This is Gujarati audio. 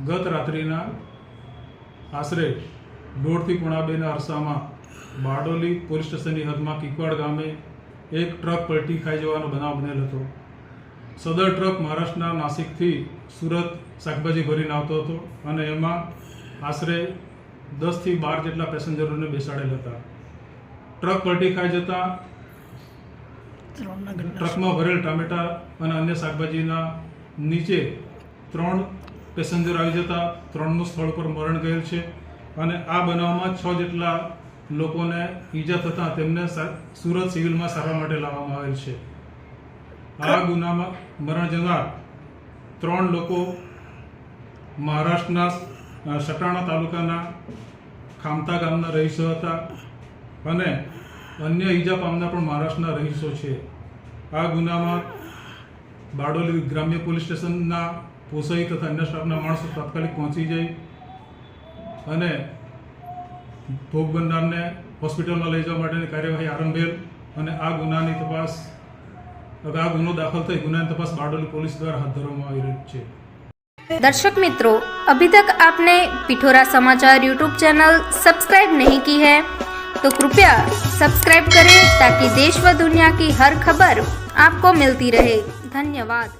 ગત રાત્રિના આશરે દોઢથી પોણા બેના અરસામાં બારડોલી પોલીસ સ્ટેશનની હદમાં કિકવાડ ગામે એક ટ્રક પલટી ખાઈ જવાનો બનાવ બનેલ હતો. સદર ટ્રક મહારાષ્ટ્રના નાસિકથી સુરત શાકભાજી ભરીને આવતો હતો અને એમાં આશરે દસથી બાર જેટલા પેસેન્જરોને બેસાડેલ હતા. ટ્રક પલટી ખાઈ જતાં ટ્રકમાં ભરેલ ટામેટા અને અન્ય શાકભાજીના નીચે ત્રણ પેસેન્જર આવી જતા ત્રણનું સ્થળ પર મરણ ગયેલ છે અને આ બનાવમાં છ જેટલા લોકોને ઈજા થતાં તેમને સુરત સિવિલમાં સારવાર માટે લાવવામાં આવેલ છે. આ ગુનામાં મરણ જનાર ત્રણ લોકો મહારાષ્ટ્રના સટાણા તાલુકાના ખામતા ગામના રહીશો હતા અને અન્ય ઈજા પામનાર પણ મહારાષ્ટ્રના રહીશો છે. આ ગુનામાં બારડોલી ગ્રામ્ય પોલીસ સ્ટેશનના પોસાઈ તથા અન્ય સ્ટાફના માણસો તાત્કાલિક પહોંચી જઈ અને ભોગ બનનારને હોસ્પિટલમાં લઈ જવા માટેની કાર્યવાહી આરંભેલ અને આ ગુનાની તપાસ આ ગુનો દાખલ થઈ ગુનાની તપાસ બારડોલી પોલીસ દ્વારા હાથ ધરવામાં આવી રહી છે दर्शक मित्रों अभी तक आपने पिठोरा समाचार यूट्यूब चैनल सब्सक्राइब नहीं की है तो कृपया सब्सक्राइब करें ताकि देश व दुनिया की हर खबर आपको मिलती रहे धन्यवाद